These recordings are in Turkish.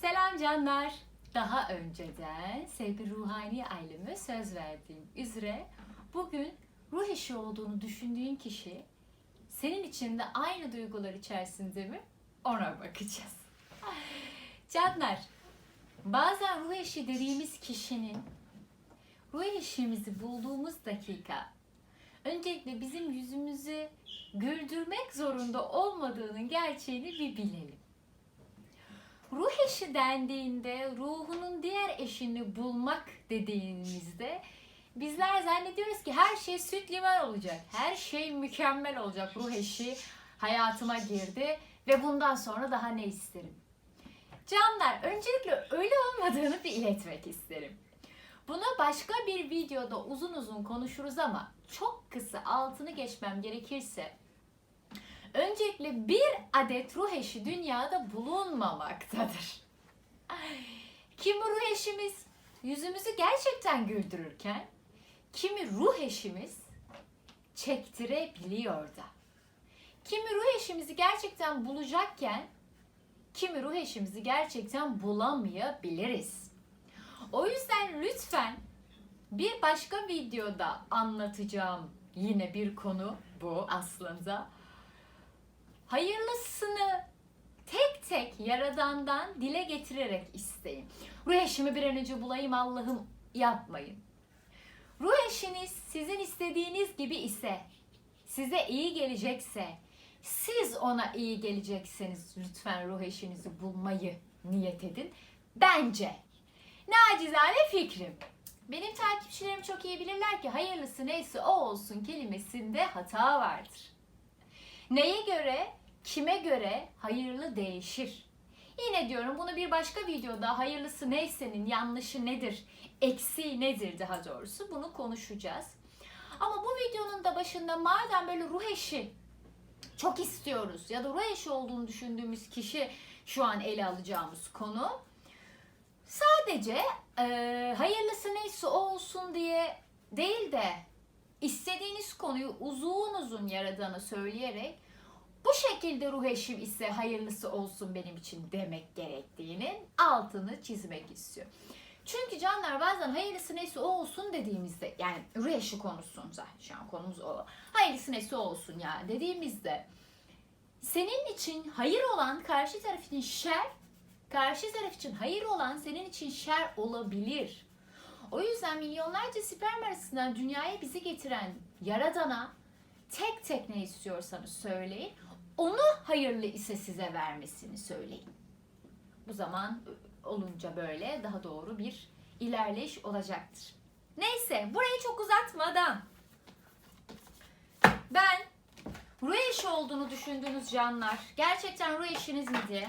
Selam canlar. Daha önceden sevgili ruhani aileme söz verdiğim üzere bugün ruh eşi olduğunu düşündüğün kişi senin için de aynı duygular içerisinde mi? Ona bakacağız. Canlar, bazen ruh eşi dediğimiz kişinin ruh eşimizi bulduğumuz dakika öncelikle bizim yüzümüzü güldürmek zorunda olmadığının gerçeğini bir bilelim. Eşi dendiğinde ruhunun diğer eşini bulmak dediğimizde bizler zannediyoruz ki her şey süt liman olacak. Her şey mükemmel olacak. Ruh eşi hayatıma girdi ve bundan sonra daha ne isterim? Canlar öncelikle öyle olmadığını bir iletmek isterim. Bunu başka bir videoda uzun uzun konuşuruz ama çok kısa altını geçmem gerekirse Öncelikle bir adet ruh eşi dünyada bulunmamaktadır. Kimi ruh eşimiz yüzümüzü gerçekten güldürürken, kimi ruh eşimiz çektirebiliyor da. Kimi ruh eşimizi gerçekten bulacakken, kimi ruh eşimizi gerçekten bulamayabiliriz. O yüzden lütfen bir başka videoda anlatacağım yine bir konu bu aslında hayırlısını tek tek yaradandan dile getirerek isteyin. Ruh eşimi bir an önce bulayım Allah'ım yapmayın. Ruh eşiniz sizin istediğiniz gibi ise, size iyi gelecekse, siz ona iyi gelecekseniz lütfen ruh eşinizi bulmayı niyet edin. Bence. Nacizane fikrim. Benim takipçilerim çok iyi bilirler ki hayırlısı neyse o olsun kelimesinde hata vardır. Neye göre, kime göre hayırlı değişir. Yine diyorum bunu bir başka videoda hayırlısı neysenin yanlışı nedir, eksiği nedir daha doğrusu bunu konuşacağız. Ama bu videonun da başında madem böyle ruh eşi çok istiyoruz ya da ruh eşi olduğunu düşündüğümüz kişi şu an ele alacağımız konu. Sadece e, hayırlısı neyse o olsun diye değil de istediğiniz konuyu uzun uzun yaradığını söyleyerek bu şekilde ruh eşim ise hayırlısı olsun benim için demek gerektiğinin altını çizmek istiyor. Çünkü canlar bazen hayırlısı neyse o olsun dediğimizde yani ruh eşi konusun zaten şu an konumuz o. Hayırlısı neyse o olsun ya dediğimizde senin için hayır olan karşı taraf için şer, karşı taraf için hayır olan senin için şer olabilir. O yüzden milyonlarca sperm arasından dünyaya bizi getiren Yaradan'a tek tek ne istiyorsanız söyleyin. Onu hayırlı ise size vermesini söyleyin. Bu zaman olunca böyle daha doğru bir ilerleyiş olacaktır. Neyse burayı çok uzatmadan ben ruh eşi olduğunu düşündüğünüz canlar gerçekten ruh eşiniz mi diye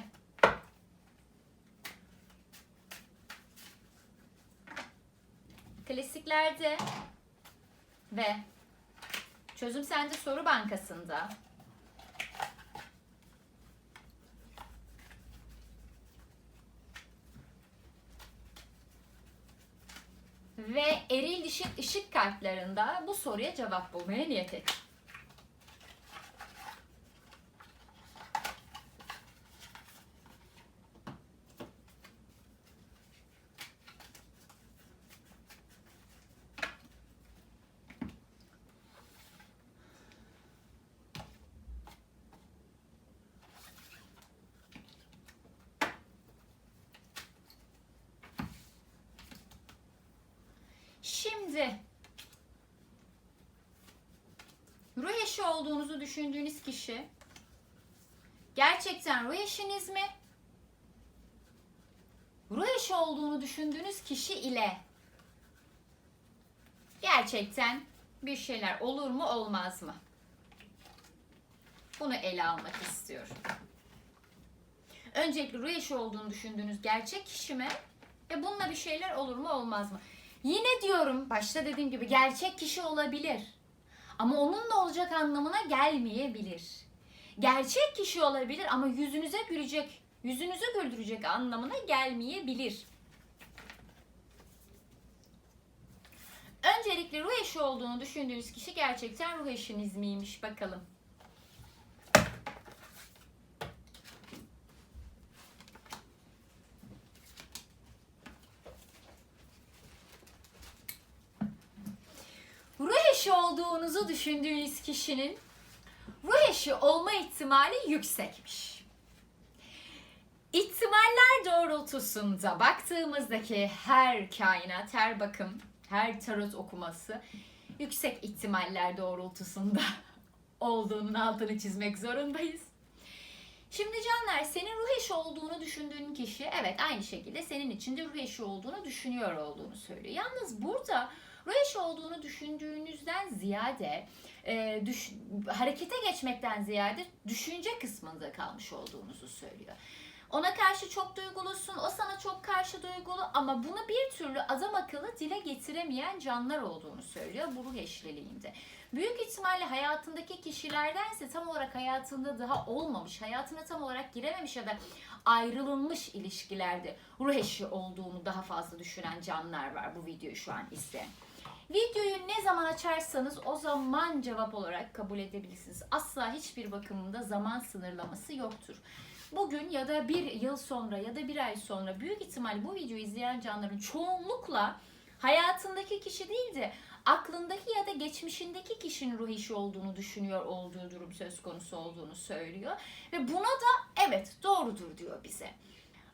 klasiklerde ve Çözüm Sende Soru Bankası'nda ve eril dişi ışık kartlarında bu soruya cevap bulmaya niyet ettim. Şimdi ruh eşi olduğunuzu düşündüğünüz kişi gerçekten ruh eşiniz mi? Ruh eşi olduğunu düşündüğünüz kişi ile gerçekten bir şeyler olur mu olmaz mı? Bunu ele almak istiyorum. Öncelikle ruh eşi olduğunu düşündüğünüz gerçek kişi mi? Ve bununla bir şeyler olur mu olmaz mı? Yine diyorum başta dediğim gibi gerçek kişi olabilir. Ama onunla olacak anlamına gelmeyebilir. Gerçek kişi olabilir ama yüzünüze gülecek, yüzünüzü güldürecek anlamına gelmeyebilir. Öncelikle ruh eşi olduğunu düşündüğünüz kişi gerçekten ruh eşiniz miymiş bakalım. Olduğunuzu düşündüğünüz kişinin ruh eşi olma ihtimali yüksekmiş. İhtimaller doğrultusunda baktığımızdaki her kainat, her bakım, her tarot okuması yüksek ihtimaller doğrultusunda olduğunun altını çizmek zorundayız. Şimdi Canlar senin ruh eşi olduğunu düşündüğün kişi evet aynı şekilde senin içinde ruh eşi olduğunu düşünüyor olduğunu söylüyor. Yalnız burada ruh eşi olduğunu düşündüğünüzden ziyade e, düş- harekete geçmekten ziyade düşünce kısmında kalmış olduğunuzu söylüyor. Ona karşı çok duygulusun, o sana çok karşı duygulu ama bunu bir türlü adam akıllı dile getiremeyen canlar olduğunu söylüyor bu ruh eşliliğinde. Büyük ihtimalle hayatındaki kişilerdense tam olarak hayatında daha olmamış, hayatına tam olarak girememiş ya da ayrılınmış ilişkilerde ruh eşi olduğunu daha fazla düşünen canlar var bu videoyu şu an izleyen. Videoyu ne zaman açarsanız o zaman cevap olarak kabul edebilirsiniz. Asla hiçbir bakımında zaman sınırlaması yoktur. Bugün ya da bir yıl sonra ya da bir ay sonra büyük ihtimal bu videoyu izleyen canların çoğunlukla hayatındaki kişi değil de aklındaki ya da geçmişindeki kişinin ruh eşi olduğunu düşünüyor olduğu durum söz konusu olduğunu söylüyor. Ve buna da evet doğrudur diyor bize.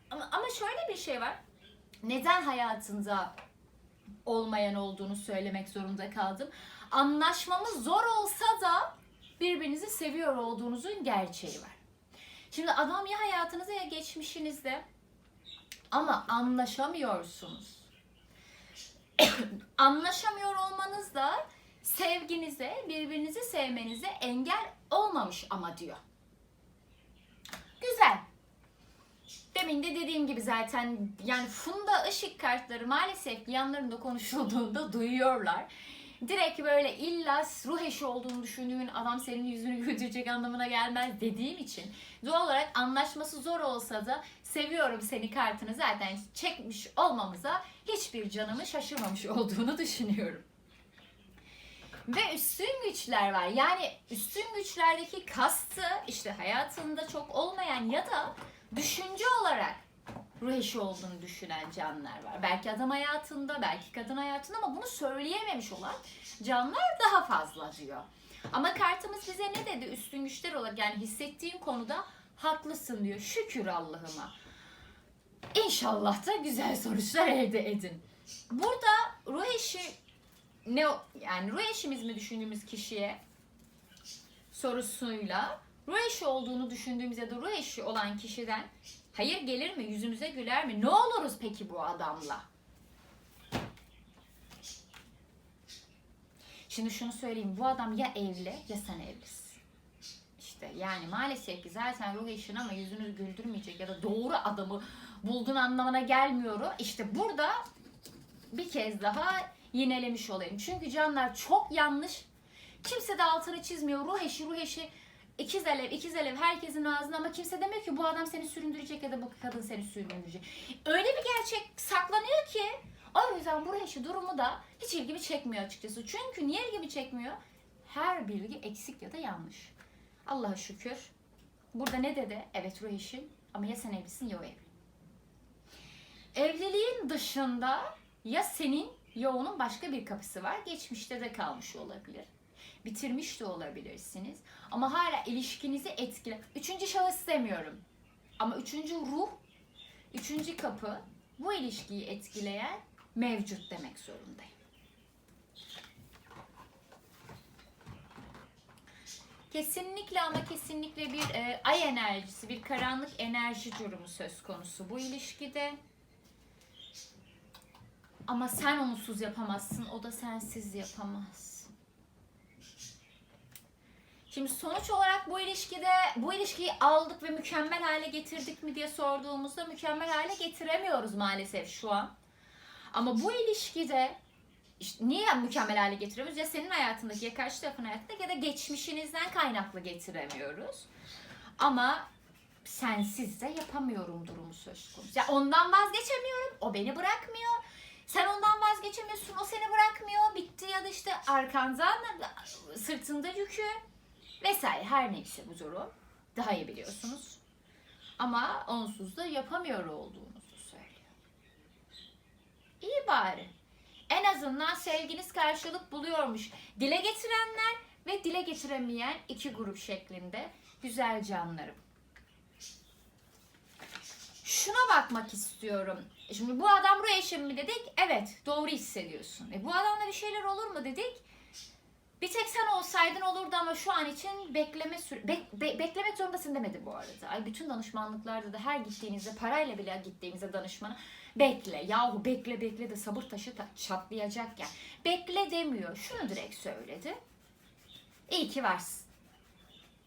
Ama, ama şöyle bir şey var. Neden hayatında olmayan olduğunu söylemek zorunda kaldım. Anlaşmamız zor olsa da birbirinizi seviyor olduğunuzun gerçeği var. Şimdi adam ya hayatınızda ya geçmişinizde ama anlaşamıyorsunuz. Anlaşamıyor olmanız da sevginize, birbirinizi sevmenize engel olmamış ama diyor. Güzel. Demin de dediğim gibi zaten yani Funda ışık kartları maalesef yanlarında konuşulduğunda duyuyorlar. Direkt böyle illa ruh eşi olduğunu düşündüğün adam senin yüzünü güldürecek anlamına gelmez dediğim için doğal olarak anlaşması zor olsa da seviyorum seni kartını zaten çekmiş olmamıza hiçbir canımı şaşırmamış olduğunu düşünüyorum. Ve üstün güçler var. Yani üstün güçlerdeki kastı işte hayatında çok olmayan ya da düşünce olarak ruh eşi olduğunu düşünen canlar var. Belki adam hayatında, belki kadın hayatında ama bunu söyleyememiş olan canlar daha fazla diyor. Ama kartımız bize ne dedi üstün güçler olarak yani hissettiğin konuda haklısın diyor. Şükür Allah'ıma. İnşallah da güzel sonuçlar elde edin. Burada ruh eşi ne yani ruh eşimiz mi düşündüğümüz kişiye sorusuyla ruh eşi olduğunu düşündüğümüz ya da ruh eşi olan kişiden hayır gelir mi? Yüzümüze güler mi? Ne oluruz peki bu adamla? Şimdi şunu söyleyeyim. Bu adam ya evli ya sen evlisin. İşte yani maalesef ki zaten ruh eşin ama yüzünü güldürmeyecek ya da doğru adamı buldun anlamına gelmiyor. İşte burada bir kez daha yinelemiş olayım. Çünkü canlar çok yanlış. Kimse de altını çizmiyor. Ruh eşi, ruh eşi ikiz alev, ikiz alev herkesin ağzında ama kimse demiyor ki bu adam seni süründürecek ya da bu kadın seni süründürecek. Öyle bir gerçek saklanıyor ki o yüzden bu eşi durumu da hiç ilgimi çekmiyor açıkçası. Çünkü niye ilgimi çekmiyor? Her bilgi eksik ya da yanlış. Allah'a şükür. Burada ne dedi? Evet ruh eşin ama ya sen evlisin ya o evli. Evliliğin dışında ya senin ya onun başka bir kapısı var. Geçmişte de kalmış olabilir. Bitirmiş de olabilirsiniz. Ama hala ilişkinizi etkile. Üçüncü şahıs demiyorum. Ama üçüncü ruh, üçüncü kapı bu ilişkiyi etkileyen mevcut demek zorundayım. Kesinlikle ama kesinlikle bir e, ay enerjisi, bir karanlık enerji durumu söz konusu bu ilişkide. Ama sen onsuz yapamazsın, o da sensiz yapamaz. Şimdi sonuç olarak bu ilişkide bu ilişkiyi aldık ve mükemmel hale getirdik mi diye sorduğumuzda mükemmel hale getiremiyoruz maalesef şu an. Ama bu ilişkide işte niye mükemmel hale getiremiyoruz? Ya senin hayatındaki ya karşı tarafın hayatındaki ya da geçmişinizden kaynaklı getiremiyoruz. Ama sensiz de yapamıyorum durumu söz konusu. Ya ondan vazgeçemiyorum, o beni bırakmıyor. Sen ondan vazgeçemiyorsun, o seni bırakmıyor. Bitti ya da işte arkandan sırtında yükü vesaire her neyse bu durum. Daha iyi biliyorsunuz. Ama onsuz da yapamıyor olduğunuzu söylüyor. İyi bari. En azından sevginiz karşılık buluyormuş. Dile getirenler ve dile getiremeyen iki grup şeklinde güzel canlarım. Şuna bakmak istiyorum. Şimdi bu adam ruh eşim mi dedik? Evet doğru hissediyorsun. E bu adamla bir şeyler olur mu dedik? Bir tek sen olsaydın olurdu ama şu an için bekleme süre... Bek- be- beklemek zorundasın demedi bu arada. Ay bütün danışmanlıklarda da her gittiğinizde parayla bile gittiğinizde danışmana bekle. Yahu bekle bekle de sabır taşı ta- çatlayacak ya. Bekle demiyor. Şunu direkt söyledi. İyi ki varsın.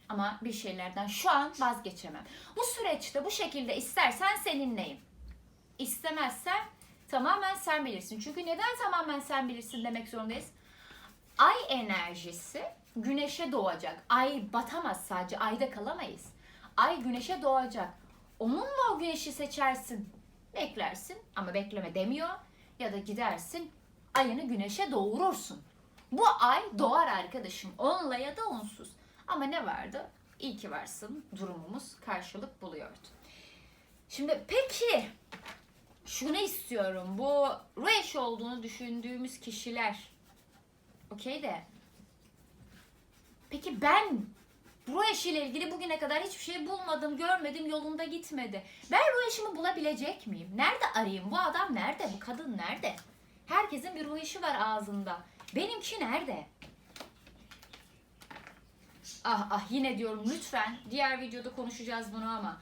Ama bir şeylerden şu an vazgeçemem. Bu süreçte bu şekilde istersen seninleyim. İstemezsen tamamen sen bilirsin. Çünkü neden tamamen sen bilirsin demek zorundayız? Ay enerjisi güneşe doğacak. Ay batamaz sadece ayda kalamayız. Ay güneşe doğacak. Onunla o güneşi seçersin. Beklersin ama bekleme demiyor. Ya da gidersin ayını güneşe doğurursun. Bu ay doğar arkadaşım. Onunla ya da onsuz. Ama ne vardı? İyi ki varsın. Durumumuz karşılık buluyordu. Şimdi peki şunu istiyorum. Bu ruh olduğunu düşündüğümüz kişiler Okey de. Peki ben ruh eşiyle ilgili bugüne kadar hiçbir şey bulmadım, görmedim, yolunda gitmedi. Ben ruh eşimi bulabilecek miyim? Nerede arayayım? Bu adam nerede? Bu kadın nerede? Herkesin bir ruh eşi var ağzında. Benimki nerede? Ah ah yine diyorum lütfen diğer videoda konuşacağız bunu ama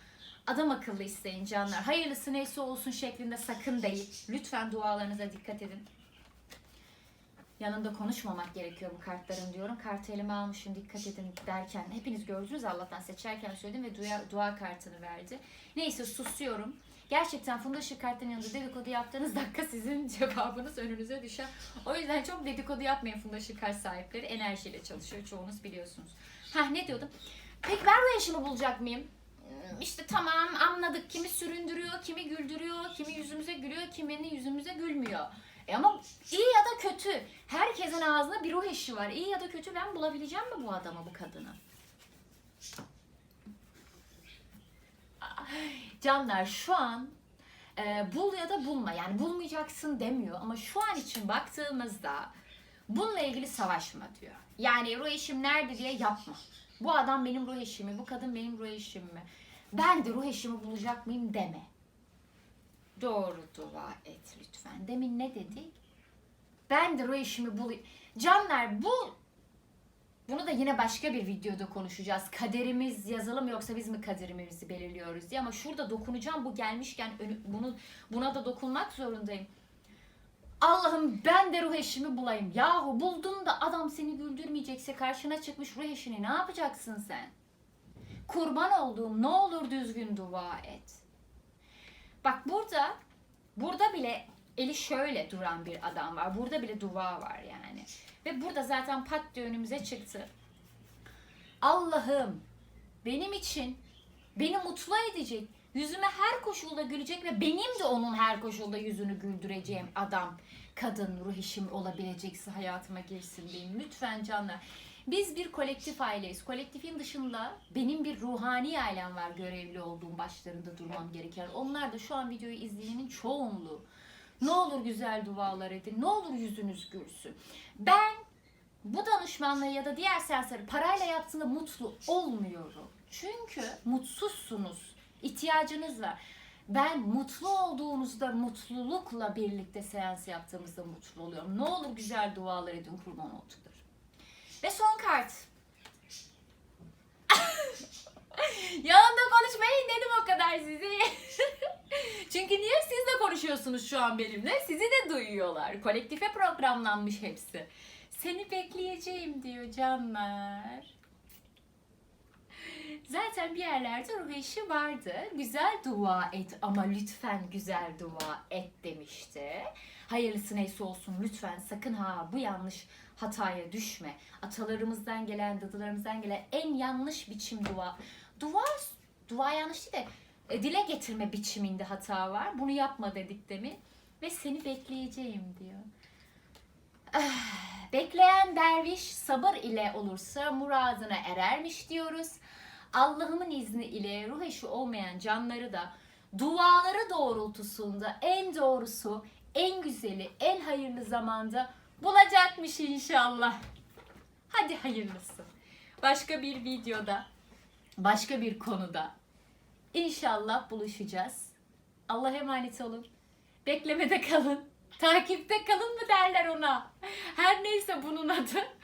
adam akıllı isteyin canlar. Hayırlısı neyse olsun şeklinde sakın değil. Lütfen dualarınıza dikkat edin. Yanında konuşmamak gerekiyor bu kartların diyorum. Kartı elime almışım dikkat edin derken hepiniz gördünüz Allah'tan seçerken söyledim ve dua, dua kartını verdi. Neyse susuyorum. Gerçekten Funda Işık kartının yanında dedikodu yaptığınız dakika sizin cevabınız önünüze düşer. O yüzden çok dedikodu yapmayın Funda Işık kart sahipleri. Enerjiyle çalışıyor çoğunuz biliyorsunuz. Ha ne diyordum? Peki ben ruh eşimi bulacak mıyım? İşte tamam anladık. Kimi süründürüyor, kimi güldürüyor, kimi yüzümüze gülüyor, kiminin yüzümüze gülmüyor. E ama iyi ya da kötü. Herkesin ağzında bir ruh eşi var. İyi ya da kötü ben bulabileceğim mi bu adamı, bu kadını? Canlar şu an e, bul ya da bulma. Yani bulmayacaksın demiyor ama şu an için baktığımızda bununla ilgili savaşma diyor. Yani ruh eşim nerede diye yapma. Bu adam benim ruh eşim mi? Bu kadın benim ruh eşim mi? Ben de ruh eşimi bulacak mıyım deme. Doğru dua et lütfen. Demin ne dedik? Ben de ruh eşimi bulayım. Canlar bu bunu da yine başka bir videoda konuşacağız. Kaderimiz yazılı mı yoksa biz mi kaderimizi belirliyoruz diye. Ama şurada dokunacağım bu gelmişken bunu buna da dokunmak zorundayım. Allah'ım ben de ruh eşimi bulayım. Yahu buldun da adam seni güldürmeyecekse karşına çıkmış ruh eşini ne yapacaksın sen? Kurban olduğum ne olur düzgün dua et. Bak burada burada bile eli şöyle duran bir adam var. Burada bile dua var yani. Ve burada zaten pat diye önümüze çıktı. Allah'ım benim için beni mutlu edecek, yüzüme her koşulda gülecek ve benim de onun her koşulda yüzünü güldüreceğim adam, kadın, ruh eşim olabilecekse hayatıma girsin diyeyim. Lütfen canlar. Biz bir kolektif aileyiz. Kolektifin dışında benim bir ruhani ailem var görevli olduğum başlarında durmam gereken. Onlar da şu an videoyu izleyenin çoğunluğu. Ne olur güzel dualar edin. Ne olur yüzünüz gülsün. Ben bu danışmanlığı ya da diğer seansları parayla yaptığında mutlu olmuyorum. Çünkü mutsuzsunuz. İhtiyacınız var. Ben mutlu olduğunuzda mutlulukla birlikte seans yaptığımızda mutlu oluyorum. Ne olur güzel dualar edin kurban oldukları. Ve son kart. Yanımda konuşmayın dedim o kadar sizi. Çünkü niye siz de konuşuyorsunuz şu an benimle? Sizi de duyuyorlar. Kolektife programlanmış hepsi. Seni bekleyeceğim diyor canlar. Zaten bir yerlerde ruh eşi vardı. Güzel dua et ama lütfen güzel dua et demişti. Hayırlısı neyse olsun lütfen sakın ha bu yanlış hataya düşme. Atalarımızdan gelen, dadılarımızdan gelen en yanlış biçim dua. Dua, dua yanlış değil de e, dile getirme biçiminde hata var. Bunu yapma dedik demin. Ve seni bekleyeceğim diyor. Ah, Bekleyen derviş sabır ile olursa muradına erermiş diyoruz. Allah'ımın izni ile ruh eşi olmayan canları da duaları doğrultusunda en doğrusu en güzeli, en hayırlı zamanda bulacakmış inşallah. Hadi hayırlısı. Başka bir videoda, başka bir konuda inşallah buluşacağız. Allah'a emanet olun. Beklemede kalın. Takipte kalın mı derler ona. Her neyse bunun adı.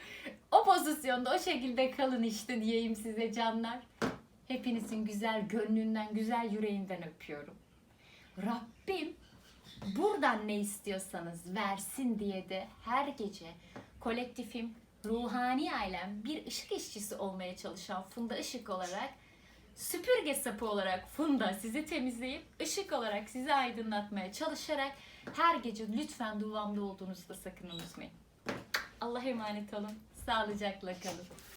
O pozisyonda o şekilde kalın işte diyeyim size canlar. Hepinizin güzel gönlünden, güzel yüreğinden öpüyorum. Rabbim buradan ne istiyorsanız versin diye de her gece kolektifim ruhani ailem bir ışık işçisi olmaya çalışan Funda Işık olarak süpürge sapı olarak Funda sizi temizleyip ışık olarak sizi aydınlatmaya çalışarak her gece lütfen duamda olduğunuzu da sakın unutmayın. Allah'a emanet olun. Sağlıcakla kalın.